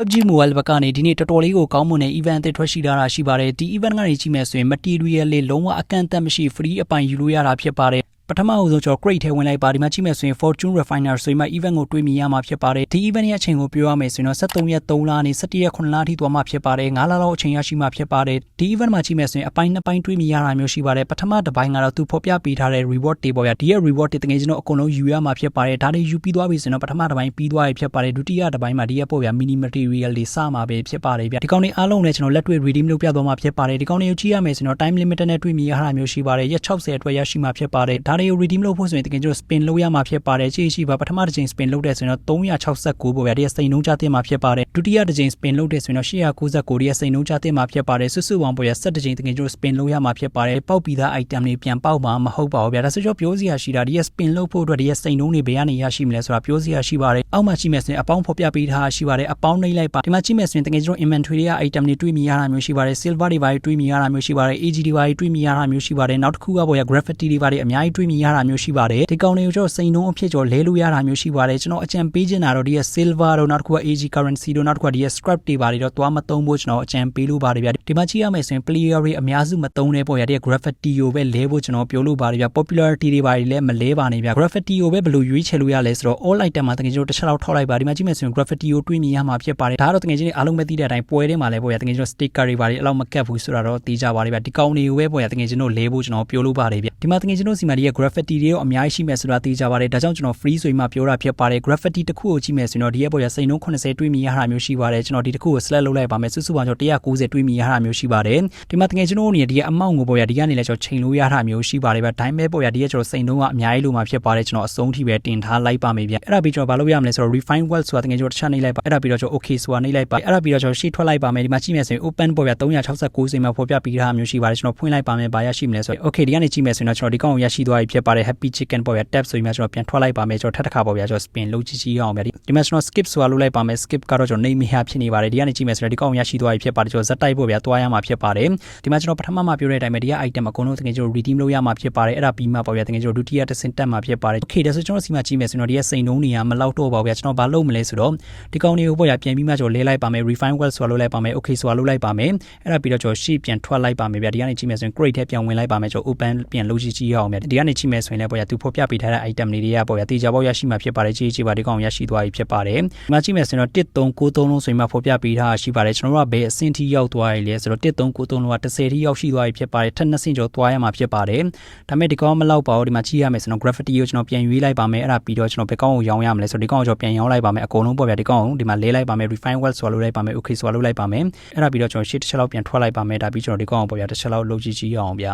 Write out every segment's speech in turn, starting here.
PUBG Mobile ဘက်ကနေဒီနေ့တော်တော်လေးကိုကောင်းမွန်တဲ့ event အသစ်ထွက်ရှိလာတာရှိပါတယ်ဒီ event ကနေကြည့်မယ်ဆိုရင် material လေးလုံးဝအကန့်အသတ်မရှိ free အပိုင်ယူလို့ရတာဖြစ်ပါတယ် ပထမအဆုံးကျွန်တော် crate ထဲဝင်လိုက်ပါဒီမှာကြည့်မယ်ဆိုရင် Fortune Refiner ဆိုရင်မှ event ကိုတွေးမြင်ရမှာဖြစ်ပါတယ်ဒီ event ရဲ့အချိန်ကိုပြောရမယ်ဆိုရင်တော့73ရက်3လနဲ့17ရက်9လအထိသွားမှာဖြစ်ပါတယ်9လလောက်အချိန်ရရှိမှာဖြစ်ပါတယ်ဒီ event မှာကြည့်မယ်ဆိုရင်အပိုင်းနှစ်ပိုင်းတွေးမြင်ရတာမျိုးရှိပါတယ်ပထမတစ်ပိုင်းကတော့သူဖော်ပြပေးထားတဲ့ reward တွေပေါ့ဗျာဒီရဲ့ reward တွေတကယ်ကျွန်တော်အကုန်လုံးယူရမှာဖြစ်ပါတယ်ဒါတွေယူပြီးသွားပြီဆိုရင်တော့ပထမတစ်ပိုင်းပြီးသွားပြီဖြစ်ပါတယ်ဒုတိယတစ်ပိုင်းမှာဒီရဲ့ပေါ့ဗျာ mini material တွေစမှာပဲဖြစ်ပါတယ်ဗျာဒီကောင်တွေအားလုံးလည်းကျွန်တော်လက်တွေ့ redeem လုပ်ပြသွားမှာဖြစ်ပါတယ်ဒီကောင်တွေကိုကြည့်ရမယ်ဆိုရင်တော့ time limit နဲ့တွေးမြင်ရတာမျိုးရှိပါတယ်ရက်60အတွက်ရရှိမှာဖြစ်ပါတယ်ဒါတွေကို redeem လုပ်ဖို့ဆိုရင်တကယ်ကျွန်တော် spin လုပ်ရမှာဖြစ်ပါတယ်ကြည့်ရှိပါပထမတစ်ချိန် spin လုပ်တဲ့ဆိုရင်တော့369ပေါ့ဗျာဒီရဲ့စိန်နှုန်းချတင်မှာဖြစ်ပါတယ်ဒုတိယတစ်ချိန် spin လုပ်တဲ့ဆိုရင်တော့899ဒီရဲ့စိန်နှုန်းချတင်မှာဖြစ်ပါတယ်စွတ်စွတ်ပေါင်းပေါ့ဗျာ7ချိန်တကယ်ကျွန်တော် spin လုပ်ရမှာဖြစ်ပါတယ်ပေါက်ပြီးသား item တွေပြန်ပေါက်မှာမဟုတ်ပါဘူးဗျာဒါဆိုကျွန်တော်ပြောစရာရှိတာဒီရဲ့ spin လုပ်ဖို့အတွက်ဒီရဲ့စိန်နှုန်းတွေဘယ်ကနေရရှိမလဲဆိုတာပြောစရာရှိပါတယ်အောက်မှာကြည့်မယ်ဆိုရင်အပေါင်းဖော်ပြပေးထားရှိပါတယ်အပေါင်းနှိမ့်လိုက်ပါဒီမှာကြည့်မယ်ဆိုရင်တကယ်ကျွန်တော် inventory တွေက item တွေတွေးမိရတာမျိုးရှိပါတယ် silver တွေပါတွေးမိရတာမျိုးရှိပါတယ် AG တွေပါတွေးမိရတာမျိုးရှိပါတယ်နောက်တစ်ခုကပေါ့ဗျာ graffiti တွေပါတွေအများကြီးတွေးမိရတာမျိုးရှိပါတယ်ဒီကောင်တွေကိုကျွန်တော်စိန်နှုန်းအဖြစ်ကျော်လဲလို့ရတာမျိုးရှိပါတယ်ကျွန်တော်အကြံပေးချင်တာတော့ဒီရဲ့ silver တို့နောက်တစ်ခုက AG currency တို့နောက်တစ်ခုကဒီရဲ့ scrap တွေပါတွေတော့သွားမသုံးဖို့ကျွန်တော်အကြံပေးလို့ပါတယ်ဗျာဒီမှာကြည့်ရမယ်ဆိုရင် player တွေအများစုမသုံးတဲ့ပေါ့ဗျာဒီရဲ့ graffiti ကိုပဲလဲဖို့ကျွန်တော်ပြောလို့ပါတယ်ဗျာ popularity တွေပါတွေလည်းမလဲပါနဲ့ဗျာ graffiti ကိုပဲဘယ်လိုရွေးချယ်လို့ရလဲဆိုတော့ all item မှာတကယ်ကျွန်တော်တစ်ချက်လောက်ထောက်လိုက်ပါဒီမှာကြည့်မယ်ဆိုရင် graffiti ကိုတွေးမြင်ရမှာဖြစ်ပါတယ်ဒါကတော့တကယ်ချင်းအားလုံးပဲသိတဲ့အတိုင်းပွဲထဲမှာလည်းပေါ့ဗျာတကယ်ကျွန်တော် sticker တွေပါတွေအလောက်မကတ်ဘူးဆိုတာတော့သိကြပါတယ်ဗျာဒီကောင်တွေကိုပဲပေါ့ဗျာတကယ်ကျွန်တော်လဲဖို့ကျွန်တော်ပြောလို့ပါတယ်ဗျာဒီမှာတကယ်ကျွန်တော်စီမှာဒီရဲ့ graffiti တွေရောအများကြီးရှိမယ်ဆိုတာသိကြပါတယ်ဒါကြောင့်ကျွန်တော် free ဆိုရင်မှပြောတာဖြစ်ပါတယ် graffiti တစ်ခုကိုကြည့်မယ်ဆိုရင်တော့ဒီရဲ့ပေါ့ဗျာစိန်နှုန်း80တွေးမြင်ရတာမျိုးရှိပါတယ်ကျွန်တော်ဒီတစ်ခုကို select လုပ်လိုက်ပါမယ်စုစုပေါင်းကျွန်တော်190တွေးမြင်ရတာမျိုးရှိပါတယ်ဒီမှာတကယ်ကျွန်တော်အနေနဲ့ဒီရဲ့အမောင့်ကိုပေါ့ဗျာဒီကနေလည်းကျွန်တော်ချိန်လို့ရတာမျိုးရှိပါတယ်ဗျာဒါပေမဲ့ပေါ့ဗျာဒီရဲ့ကျွန်တော်စိန်နှုန်းကအများကြီးလို့မှဖြစ်ပါတယ်ကျွန်တော်အဆုံးထိပဲတင်ထားလိုက်ပါမယ်ဗျာအဲ့ဒါပြီးကျွန်တော်ဘာလုပ်ရမလဲဆိုတော့ refine well ဆိုတာတကယ်ကျွန်တော်တစ်ချက်နှိပ်လိုက်ပါအဲ့ဒါပြီးတော့ကျွန်တော် okay ဆိုတာနှိပ်လိုက်ပါအဲ့ဒါပြီးတော့ကျွန်တော်ရှေ့ထွက်လိုက်ပါမယ်ဒီမှာကြည့်မယ်ဆိုရင် open ပေါ့ဗျာ369ဆိုမှဖော်ပြပေးထားမျိုးရှိပါတယ်ကျွန်တော်ဖွင့်လိုက်ပါမယ်ဘာရရှိမလဲဆိုရင် okay ဒီကနေကြည့်မယ်ဆိုရင်တော့ကျွန်တော်ဒီကောင်ကိုရရှိသွားပြီဖြစ်ပါတယ် happy chicken ပေါ့ဗျာ tab ဆိုမှကျွန်တော်ပြန်ထွက်လိုက်ပါမယ်ကျွန်တော်ထပ်တစ်ခါပေါ့ဗျာကျွန်တော် spin လုပ်ကြည့်ကြည့်အောင်ဗျာဒီမှာကျွန်တော် skip ဆိုတာလုပ်လိုက်ပါမယ် skip ကတော့ကျွန်တော်နေမရဖြစ်နေပါတယ်ဒီကနေကြည့်မယ်ဆိုတော့ဒီကောင်ရရှိသွားပြီဖြစ်ပါတယ်ကျွန်တော်ဇက်တိုက်ပေါ့ဗျာသွားရမှာဖြစ်ပါတယ်ဒီမှာကျွန်တော်ပထမမှပြောတဲ့အတိုင်းပဲဒီက item အကုန်လုံးတကယ်ကျွန်တော် redeem လုပ်ရမှာဖြစ်ပါတယ်အဲ့ဒါပြီးမှပေါ့ဗျာတကယ်ကျွန်တော်ဒုတိယတစ်ဆင့်တက်မှာဖြစ်ပါတယ် okay ဒါဆိုကျွန်တော်စီမှာကြည့်မယ်ဆိုတော့ဒီကစိန်နှုံးနေရမလောက်တော့ပါဘူးဗျာကျွန်တော်ဘာလုပ်မလဲဆိုတော့ဒီကောင်တွေကိုပေါ့ဗျာပြန်ပြီးမှကျွန်တော်လဲလိုက်ပါမယ် refine well ဆိုတာလုပ်လိုက်ပါမယ် okay ဆိုတာလုပ်လိုက်ပါမယ်အဲ့ဒါပြီးတော့ကျွန်တော်ရှေ့ပြန်ထွက်လိုက်ပါမယ်ဗျာဒီကနေကြည့်မယ်ဆိုရင် crate ထဲပြန်ဝင်လိုက်ပါမယ်ကျွန်တော် open ပြန်လုပ်ကြည့်ကြည့်ရအောင်ဗျာဒီကနေကြည့်မယ်ဆိုရင်လည်းပေါ့ဗျာသူဖော်ပြပေးထားတဲ့ item တွေတွေကပေါ့ဗျာတေချာပေါက်ရရှိမှာဖြစ်ပါတယ်ကြည့်ကြည့်ပါဒီကောင်ရရှိသွားပြီဖြစ်ပါတယ်ဒီမှာကြည့်မယ်ဆိုရင်တော့1393လုံးဆိုရင်မှဖော်ပြပေးထားရှိပါတယ်ကျွန်တော်တို့ကဘယ်အဆင့်ထိရောက်သွားရလဲဆိုတော့1393လုံးက10ထိရောက်ရှိသွားပြီဖြစ်ပါတယ်ထက်နှစ်ဆင့်ကျော်သွားရမှာဖြစ်ပါတယ်ဒါပေမဲ့ဒီကောင်မလောက်ပါဘူးဒီမှာကြည့်ရမယ်ဆိုတော့ graffiti ကိုကျွန်တော်ပြန်ရွေးလိုက်ပါမယ်အဲ့ဒါပြီးတော့ကျွန်တော်ဘယ်ကောင်ကိုရောင်းရမလဲဆိုတော့ဒီကောင်ကိုကျွန်တော်ပြန်ရောင်းလိုက်ပါမယ်အကုန်လုံးပေါ့ဗျာဒီကောင်ကိုဒီမှာလဲလိုက်ပါမယ် refine well ဆိုတာလုပ်လိုက်ပါမယ် okay ဆိုတာလုပ်လိုက်ပါမယ်အဲ့ဒါပြီးတော့ကျွန်တော်ရှေ့တစ်ချက်လောက်ပြန်ထွက်လိုက်ပါမယ်ဒါပြီးကျွန်တော်ဒီကောင်ကိုပေါ့ဗျာတစ်ချက်လောက်လုပ်ကြည့်ကြည့်အောင်ဗျာ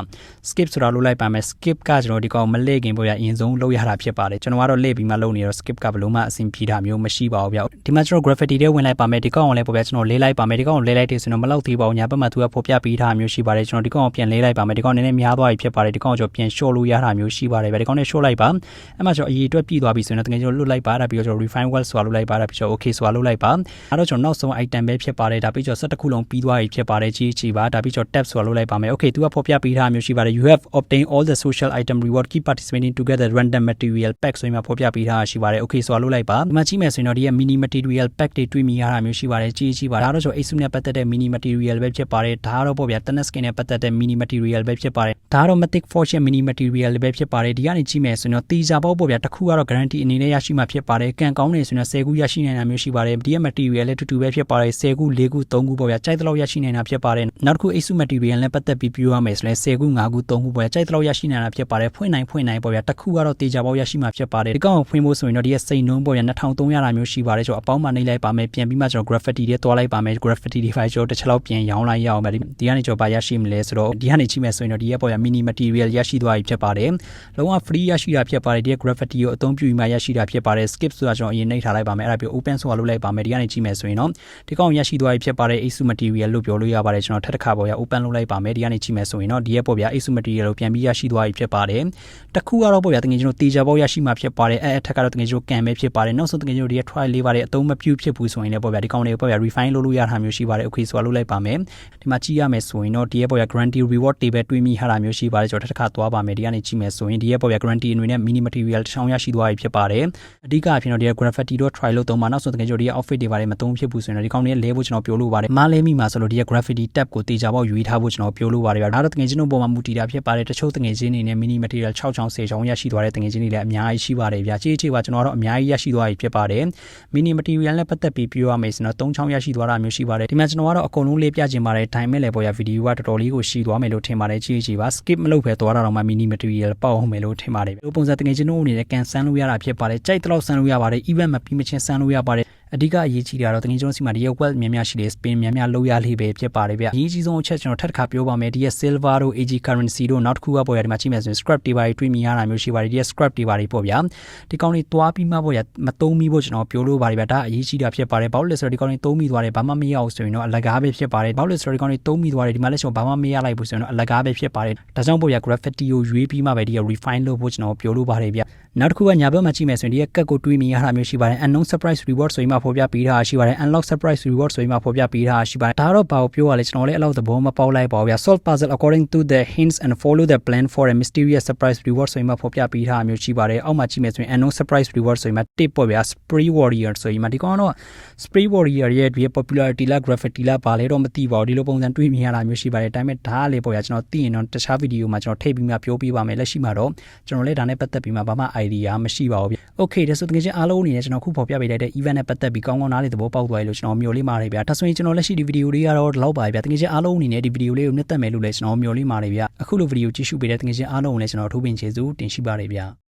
skip ဆိုတာလုပ်လိုက်ပါမယ် skip ကကျွန်တော်ဒီကောင်မလဲခင်ပေါ့ဗျာအရင်ဆုံးလုပ်ရတာဖြစ်ပါတယ်ကျွန်တော်ကတော့လဲပြီးမှလုပ်နေတော့ skip ကဘယ်လို့မှအဆင်ပြေတာမျိုးမရှိပါဘူးဗျာဒီမှာကျွန်တော် graffiti တွေဝင်လိုက်ပါမယ်ဒီကောင်ကိုလည်းပေါ့ဗျာကျွန်တော်လဲလိုက်ပါမယ်ဒီကောင်ကိုလဲလိုက်တယ်ဆိုတော့မလောက်သေးပါဘူးညာဘက်မှာသူကဖော်ပြပေးထားမျိုးရှိပါတယ်ကျွန်တော်ဒီကောင်ကိုပြန်လဲလိုက်ပါမယ်ဒီကောင်နည်းနည်းများသွားပြီဖြစ်ပါတယ်ဒီကောင်ကိုကျွန်တော်ပြန် short လို့ရတာမျိုးရှိပါတယ်ဗျာဒီကောင်နဲ့ short လိုက်ပါအဲ့မှာကျွန်တော်အရေးအတွက်ပြည်သွားပြီဆိုရင်တော့တကယ်ကျွန်တော်လွတ်လိုက်ပါဒါပြီးတော့ကျွန်တော် refine well ဆိုတာလုပ်လိုက်ပါဒါပြီးတော့ okay ဆိုတာလုပ်လိုက်ပါအဲ့တော့ကျွန်တော်နောက်ဆုံး item ပဲဖြစ်ပါတယ်ဒါပြီးတော့17ခုလုံးပြီးသွားပြီဖြစ်ပါတယ်ကြီးကြီးပါဒါပြီးတော့ tab ဆိုတာလုပ်လိုက်ပါမယ် okay သူကဖော်ပြပေးထားမျိုးရှိပါတယ် you have obtained all the social item reward keep participating together random material pack ဆိုရင်မှဖော်ပြပေးထားရှိပါတယ် okay ဆိုတာလုပ်လိုက်ပါဒီမှာကြည့်မယ်ဆိုရင်တော့ဒီရဲ့ mini material pack တွေတွေ့မိရတာမျိုးရှိပါတယ်ကြီးကြီးပါဒါတော့ကျွန်တော် ASUS နဲ့ပတ်သက်တဲ့ mini material ပဲဖြစ်ပါတယ်ဒါကတော့ပေါ့ဗျာ tennis skin နဲ့ပတ်သက်တဲ့ mini material ပဲဖြစ်ပါတယ်ဒါကတော့ Matic Fortune mini material ပဲဖြစ်ပါတယ်ဒီကနေကြည့်မယ်ဆိုရင်တော့တီဇာပေါက်ပေါ့ဗျာတစ်ခုကတော့ guarantee အနေနဲ့ရရှိမှာဖြစ်ပါတယ်ကံကောင်းနေဆိုရင်10ခုရရှိနိုင်တာမျိုးရှိပါတယ်ဒီရဲ့ material လည်းတူတူပဲဖြစ်ပါတယ်10ခု4ခု3ခုပေါ့ဗျာကြိုက်တဲ့လောက်ရရှိနိုင်တာဖြစ်ပါတယ်နောက်တစ်ခု ASUS material နဲ့ပတ်သက်ပြီးပြောရမယ်ဆိုရင်10ခု5ခု3ခုပေါ့ဗျာကြိုက်တဲ့လောက်ရရှိနိုင်တာဖြစ်ပါတယ်ဖွင့်နိုင်ဖွင့်နိုင်ပေါ့ဗျာတစ်ခုကတော့တီဇာပေါက်ရရှိမှာဖြစ်ပါတယ်ဒီကောင်ကိုဖွင့်ဖို့ဆိုရင်တော့ဒီရဲ့စိန်နှုံးပေါ့ဗျာ2300တာမျိုးရှိပါတယ်ကျွန်တော်အပေါင်းမှနှိပ်လိုက်ပါမယ်ပြန်ပြီးမှကျွန်တော် graffiti တွေတွားလိုက်ပါမယ် graffiti တွေဖိုင်ကျွန်တော်တစ်ချက်လောက်ပြန်ရောင်းလိုက်ရအောင်ဗျဒီကနေကျွန်တော်ဗာရရှိမလဲဆိုတော့ဒီကနေချိမယ်ဆိုရင်တော့ဒီရဲ့ပေါ့ဗျာ mini material ရရှိသွားပြီဖြစ်ပါတယ်လုံးဝ free ရရှိတာဖြစ်ပါတယ်ဒီရဲ့ graffiti ကိုအသုံးပြုပြီးမှရရှိတာဖြစ်ပါတယ် skip ဆိုတာကျွန်တော်အရင်နှိပ်ထားလိုက်ပါမယ်အဲ့ဒါပြီး open ဆိုတာလုပ်လိုက်ပါမယ်ဒီကနေချိမယ်ဆိုရင်တော့ဒီကောင်ရရှိသွားပြီဖြစ်ပါတယ် ASUS material လို့ပြောလို့ရပါတယ်ကျွန်တော်ထပ်တစ်ခါပေါ့ဗျာ open လုပ်လိုက်ပါမယ်ဒီကနေချိမယ်ဆိုရင်တော့ဒီရဲ့ပေါ့ဗျာ ASUS material ကိုပြန်ပြီးရရှိသွားပြီဖြစ်ပါတယ်တစ်ခုကတော့ပေါ့ဗျာတကယ်ကျွန်တော်တေချာပေါက်ရရှိမှာဖြစ်ပါတယ်အဲအထက်ကတော့တကယ်ကျွန်တော်ကံပဲဖြစ်ပါတယ်နောက်ဆုံးတကယ်ကျွန်တော်ဒီ try လေးပါတယ်အသုံးမပြုဖြစ်ဘူးဆိုရင်လည်းပေါ့ဗျာဒီကောင်လေးပေါ့ဗျာ refine လုပ်လို့ရတာမျိုးရှိပါတယ် okay ဆိုတော့လုပ်လိုက်ပါမယ်ဒီမှာကြည့်ရမယ်ဆိုရင်တော့ဒီရဲ့ပေါ့ဗျာ guarantee reward table တွေးမိဟာတာမျိုးရှိပါတယ်ကျွန်တော်တစ်ခါသွားပါမယ်ဒီကနေကြည့်မယ်ဆိုရင်ဒီရဲ့ပေါ့ဗျာ guarantee အနေနဲ့ mini material တစ်ချောင်းရရှိသွားပြီဖြစ်ပါတယ်အဓိကအဖြစ်တော့ဒီရဲ့ graffiti တော့ try လုပ်သုံးပါနောက်ဆုံးတကယ်ကျွန်တော်ဒီရဲ့ outfit တွေပါတယ်မသုံးဖြစ်ဘူးဆိုရင်တော့ဒီကောင်လေးလဲဖို့ကျွန်တော်ပြောလို့ပါတယ်မလဲမိမှာဆိုလို့ဒီရဲ့ graffiti tab ကိုတေချာပေါက်ယူထားဖို့ကျွန်တော်ပြောလို့ပါတယ်ဗျာဒါတော့တကယ်ကျွန်တော်ပုံမှာမူတည်တာဖြစ်ပါတယ်တချို့တကယ်ချင်းနေနဲ့ mini material 6ချောင်း10ချောင်းရရှိသွားတဲ့တကယ်ချင်းတွေလည်းအများကြီးရှိပါတယ်ဗျာကြေးကြေးပါကျွန်တော်ကတော့အများကြီးရရှိသွားပြီဖြစ်ပါတယ် mini material နဲ့ပတ်သက်ပြီးပြောရမယ်ဆိုတော့3ချောင်းရရှိသွားတာမျိုးရှိပါတယ်ဒီမှာကျွန်တော်ကတော့အကုန်လုံးလေးပြချင်ပါတယ်ဒါပေမဲ့လည်းပေါ့ရဗီဒီယိုကတော်တော်လေးကိုရှည်သွားမယ်လို့ထင်ပါတယ်ကြေးကြေးပါ skip မလုပ်ဖဲသွားတာတော့မှ mini material ပေါက်အောင်မယ်လို့ထင်ပါတယ်ဒီပုံစံတကယ်ချင်းတို့အနေနဲ့ကန်ဆန်းလို့ရတာဖြစ်ပါတယ်ကြိုက်တဲ့လောက်ဆန်းလို့ရပါတယ် event မပြီးမချင်းဆန်းလို့ရပါတယ် အဓိကအရေးကြီးတာတော့တကယ်ကျွန်တော်စီမှာဒီရဲ့ web များများရှိတယ် spin များများလောက်ရလေးပဲဖြစ်ပါတယ်ဗျအရေးကြီးဆုံးအချက်ကျွန်တော်ထပ်တစ်ခါပြောပါမယ်ဒီရဲ့ silver တို့ AG currency တို့နောက်တစ်ခုကပေါ်ရဒီမှာကြည့်မယ်ဆိုရင် scrap တွေပါတွေမြင်ရတာမျိုးရှိပါတယ်ဒီရဲ့ scrap တွေပါတွေပေါ့ဗျာဒီကောင်လေးသွားပြီးမှပေါ့ရမသုံးမိဖို့ကျွန်တော်ပြောလို့ပါတယ်ဗျဒါအရေးကြီးတာဖြစ်ပါတယ်ဘာလို့လဲဆိုတော့ဒီကောင်လေးသုံးမိသွားတယ်ဘာမှမရအောင်ဆိုရင်တော့အလကားပဲဖြစ်ပါတယ်ဘာလို့လဲဆိုတော့ဒီကောင်လေးသုံးမိသွားတယ်ဒီမှာလည်းကျွန်တော်ဘာမှမရလိုက်ဘူးဆိုရင်တော့အလကားပဲဖြစ်ပါတယ်ဒါကြောင့်ပေါ့ရ graffiti ကိုရွေးပြီးမှပဲဒီရဲ့ refine လုပ်ဖို့ကျွန်တော်ပြောလို့ပါတယ်ဗျနောက်တစ်ခုကညာဘက်မှာကြည့်မယ်ဆိုရင်ဒီရဲ့ကတ်ကိုတွေးမိရတာမျိုးရှိပါတယ် unknown surprise reward ဆိုပြီးမှဖော်ပြပေးထားရှိပါတယ် unlock surprise reward ဆိုပြီးမှဖော်ပြပေးထားရှိပါတယ်ဒါတော့ဘာကိုပြောရလဲကျွန်တော်လည်းအဲ့လောက်သဘောမပေါက်လိုက်ပါဘူးဗျာ solve puzzle according to the hints and follow the plan for a mysterious surprise reward ဆိုပြီးမှဖော်ပြပေးထားမျိုးရှိပါတယ်အောက်မှာကြည့်မယ်ဆိုရင် unknown surprise reward ဆိုပြီးမှ tip ပေါ့ဗျာ spray warrior ဆိုပြီးမှဒီကောင်ကတော့ spray warrior ရဲ့ဒီ popularity လား graffiti လားဘာလဲတော့မသိပါဘူးဒီလိုပုံစံတွေးမြင်ရတာမျိုးရှိပါတယ်ဒါပေမဲ့ဒါကလေပေါ့ဗျာကျွန်တော်သိရင်တော့တခြားဗီဒီယိုမှာကျွန်တော်ထိပ်ပြီးမှပြောပြပါမယ်လက်ရှိမှာတော့ကျွန်တော်လည်းဒါနဲ့ပတ်သက်ပြီးမှဘာမှ idea မရှိပါဘူးဗျ okay ဒါဆိုတကယ်ချင်းအားလုံးအနေနဲ့ကျွန်တော်ခုဖော်ပြပေးလိုက်တဲ့ event နဲ့ပတ်သက်ပြီးကောင်းကောင်းနားလေသဘောပေါက်သွားပြီလို့ကျွန်တော်မျှော်လင့်ပါတယ်ဗျာဒါဆိုရင်ကျွန်တော်လက်ရှိဒီဗီဒီယိုလေးကတော့ဒီလောက်ပါဗျာတကယ်ချင်းအားလုံးအနေနဲ့ဒီဗီဒီယိုလေးကိုနှစ်သက်မယ်လို့လည်းကျွန်တော်မျှော်လင့်ပါတယ်ဗျာအခုလိုဗီဒီယိုကြည့်ရှုပေးတဲ့တကယ်ချင်းအားလုံးကိုလည်းကျွန်တော်ထိုးပင်ကျေးဇူးတင်ရှိပါတယ်ဗျာ